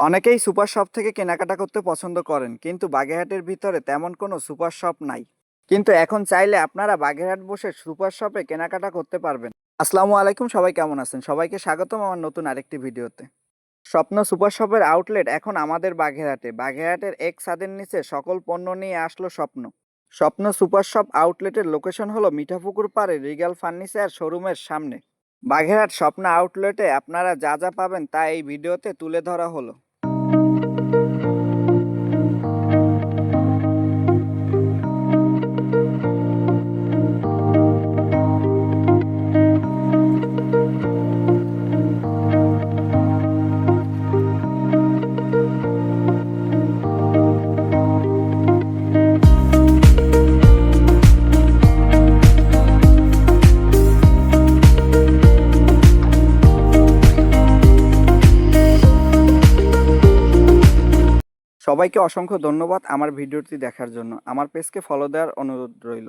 অনেকেই super shop থেকে কেনাকাটা করতে পছন্দ করেন, কিন্তু বাগেরহাটের ভিতরে তেমন কোনো সুপার শপ নাই। কিন্তু এখন চাইলে আপনারা বাগেরহাট বসে সুপার শপে কেনাকাটা করতে পারবেন। আসসালামু আলাইকুম, সবাই কেমন আছেন? সবাইকে স্বাগতম আমার নতুন আরেকটি ভিডিওতে। স্বপ্ন সুপার শপের আউটলেট এখন আমাদের বাগেরহাটে। বাগেরহাটের এক ছাদের নিচে সকল পণ্য নিয়ে আসলো স্বপ্ন। স্বপ্ন সুপার শপ আউটলেটের লোকেশন হলো মিঠাপুকুর পাড়ে রিগাল ফার্নিচার শোরুমের সামনে। বাগেরহাট স্বপ্না আউটলেটে আপনারা যা যা পাবেন তা এই ভিডিওতে তুলে ধরা হলো। সবাইকে অসংখ্য ধন্যবাদ আমার ভিডিওটি দেখার জন্য। আমার পেজকে ফলো দেওয়ার অনুরোধ রইল।